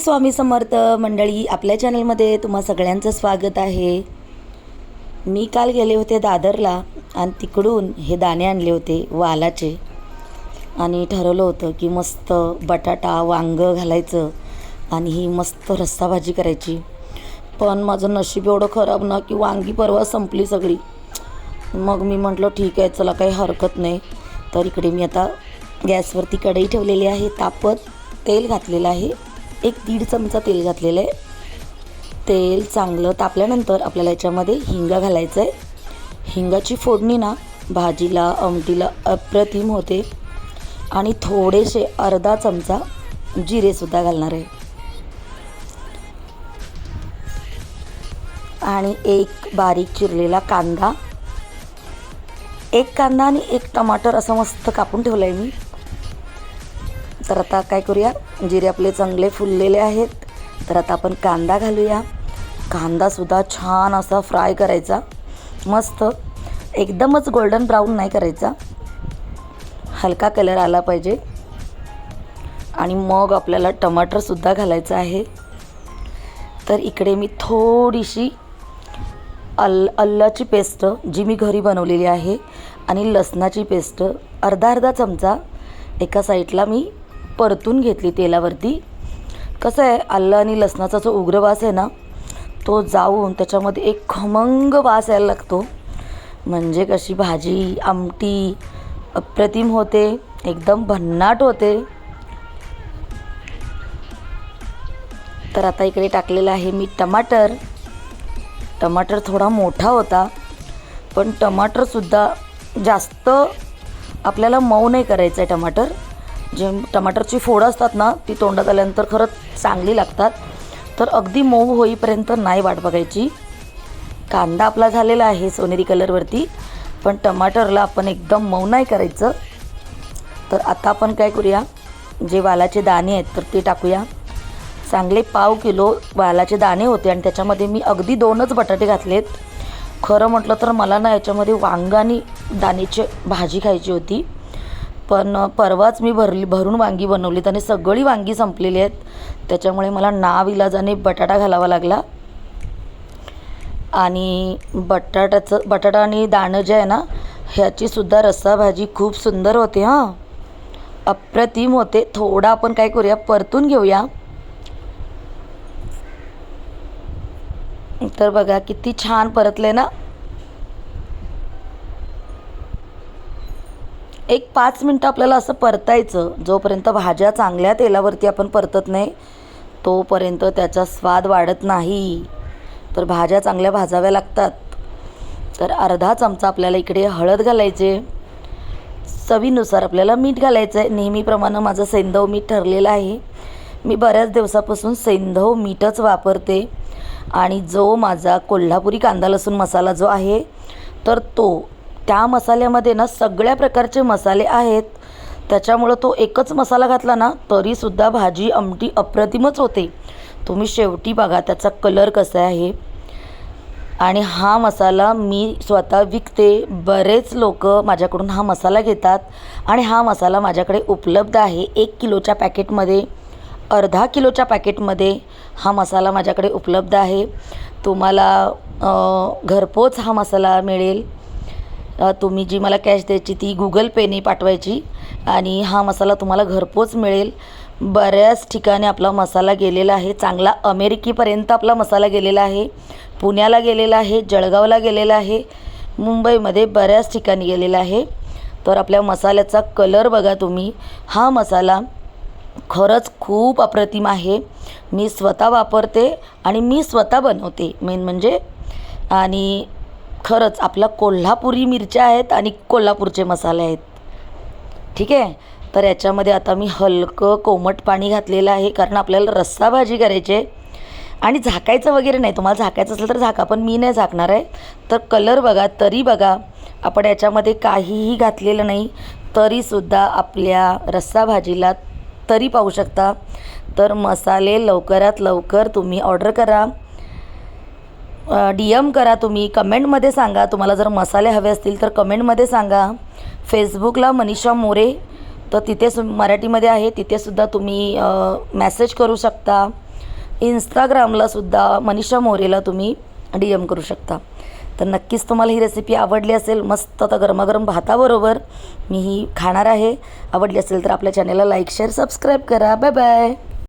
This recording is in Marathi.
स्वामी समर्थ मंडळी आपल्या चॅनलमध्ये तुम्हा सगळ्यांचं स्वागत आहे. मी काल गेले होते दादरला आणि तिकडून हे दाणे आणले होते वालाचे. आणि ठरवलं होतं की मस्त बटाटा वांगं घालायचं आणि ही मस्त रस्सा भाजी करायची. पण माझं नशीब एवढं खराब ना की वांगी परवा संपली सगळी. मग मी म्हटलं ठीक आहे चला काही हरकत नाही. तर इकडे मी आता गॅसवरती कढई ठेवलेली आहे तापत तेल घातलेलं आहे. एक दीड चमचा तेल घातलेलं आहे. तेल चांगलं तापल्यानंतर आपल्याला याच्यामध्ये हिंगा घालायचं आहे हिंगाची फोडणी ना भाजीला आमटीला अप्रतिम होते. आणि थोडेसे अर्धा चमचा जिरेसुद्धा घालणार आहे. आणि एक बारीक चिरलेला कांदा. एक कांदा आणि एक टमाटर असं मस्त कापून ठेवलं आहे मी. तर आता काय करूया? जिरे आपले चांगले फुललेले आहेत. तर आता आपण कांदा घालूया. कांदासुद्धा छान असा फ्राय करायचा. मस्त. एकदमच गोल्डन ब्राऊन नाही करायचा. हलका कलर आला पाहिजे. आणि मग आपल्याला टमाटरसुद्धा घालायचं आहे. तर इकडे मी थोडीशी अल अल्लाची पेस्ट जी मी घरी बनवलेली आहे आणि लसणाची पेस्ट अर्धा अर्धा चमचा एका साईडला मी परतून घेतली तेलावरती. कसं आहे आलं आणि लसणाचा जो उग्र वास आहे ना तो जाऊन त्याच्यामध्ये एक खमंग वास यायला लागतो. म्हणजे कशी भाजी आमटी अप्रतिम होते एकदम भन्नाट होते. तर आता इकडे टाकलेलं आहे मी टमाटर. टमाटर थोडा मोठा होता पण टमाटरसुद्धा जास्त आपल्याला मऊ नाही करायचं आहे टमाटर. जे टमाटरची फोडं असतात ना ती तोंडात आल्यानंतर खरंच चांगली लागतात. तर अगदी मऊ होईपर्यंत नाही वाट बघायची. कांदा आपला झालेला आहे सोनेरी कलरवरती पण टमाटरला आपण एकदम मऊ नाही करायचं. तर आता आपण काय करूया? जे वालाचे दाणे आहेत तर ते टाकूया. चांगले पाव किलो वालाचे दाणे होते आणि त्याच्यामध्ये मी अगदी दोनच बटाटे घातलेत. खरं म्हटलं तर मला ना याच्यामध्ये वांग आणि दाणेची भाजी खायची होती. पण परवाच मी भरली भरून वांगी बनवलीत आणि सगळी वांगी संपलेली आहेत. त्याच्यामुळे मला नाविलाजाने बटाटा घालावा लागला. आणि बटाट्याचं बटाटा आणि दाणं जे आहे ना ह्याचीसुद्धा रस्सा भाजी खूप सुंदर होते हां. अप्रतिम होते. थोडा आपण काय करूया परतून घेऊया. तर बघा किती छान परतले ना. एक पाच मिनटं आपल्याला असं परतायचं. जोपर्यंत भाज्या चांगल्या तेलावरती आपण परतत नाही तोपर्यंत त्याचा स्वाद वाढत नाही. तर भाज्या चांगल्या भाजाव्या लागतात. तर अर्धा चमचा आपल्याला इकडे हळद घालायचे. चवीनुसार आपल्याला मीठ घालायचं आहे नेहमीप्रमाणे माझं सैंधव मीठ ठरलेलं आहे. मी बऱ्याच दिवसापासून सैंधव मीठच वापरते. आणि जो माझा कोल्हापुरी कांदा लसूण मसाला जो आहे तर तो त्या मसाल्यामध्ये ना सगळ्या प्रकारचे मसाले आहेत. त्याच्यामुळं तो एकच मसाला घातला ना तरीसुद्धा भाजी आमटी अप्रतिमच होते. तुम्ही शेवटी बघा त्याचा कलर कसा आहे. आणि हा मसाला मी स्वतः विकते. बरेच लोक माझ्याकडून हा मसाला घेतात. आणि हा मसाला माझ्याकडे उपलब्ध आहे एक किलोच्या पॅकेटमध्ये. अर्धा किलोच्या पॅकेटमध्ये हा मसाला माझ्याकडे उपलब्ध आहे. तुम्हाला घरपोच हा मसाला मिळेल. तुम्ही जी मला कॅश द्यायची ती गुगल पेने पाठवायची आणि हा मसाला तुम्हाला घरपोच मिळेल. बऱ्याच ठिकाणी आपला मसाला गेलेला आहे. चांगला अमेरिकेपर्यंत आपला मसाला गेलेला आहे. पुण्याला गेलेला आहे. जळगावला गेलेला आहे. मुंबईमध्ये बऱ्याच ठिकाणी गेलेला आहे. तर आपल्या मसाल्याचा कलर बघा तुम्ही. हा मसाला खरंच खूप अप्रतिम आहे. मी स्वतः वापरते आणि मी स्वतः बनवते. मेन म्हणजे आणि खरंच आपला कोल्हापुरी मिरच्या आहेत आणि कोल्हापूरचे मसाले आहेत. ठीक आहे? तर याच्यामध्ये आता मी हलकं कोमट पाणी घातलेलं आहे कारण आपल्याला रस्सा भाजी करायची आहे. आणि झाकायचं वगैरे नाही. तुम्हाला झाकायचं असेल तर झाका पण मी नाही झाकणार आहे. तर कलर बघा तरी बघा आपण याच्यामध्ये काहीही घातलेलं नाही तरीसुद्धा आपल्या रस्सा भाजीला तरी पाहू शकता. तर मसाले लवकरात लवकर तुम्ही ऑर्डर करा. डी एम करा तुम्ही. कमेंटमध्ये सांगा. तुम्हाला जर मसाले हवे असतील तर कमेंटमध्ये सांगा. फेसबुकला मनीषा मोरे. तर तिथे सु मराठीमध्ये आहे. तिथेसुद्धा तुम्ही मॅसेज करू शकता. इंस्टाग्रामलासुद्धा मनीषा मोरेला तुम्ही डी एम करू शकता. तर नक्कीच तुम्हाला ही रेसिपी आवडली असेल मस्त आता गरमागरम भाताबरोबर मी ही खाणार आहे. आवडली असेल तर आपल्या चॅनलला लाईक शेअर सबस्क्राईब करा. Bye bye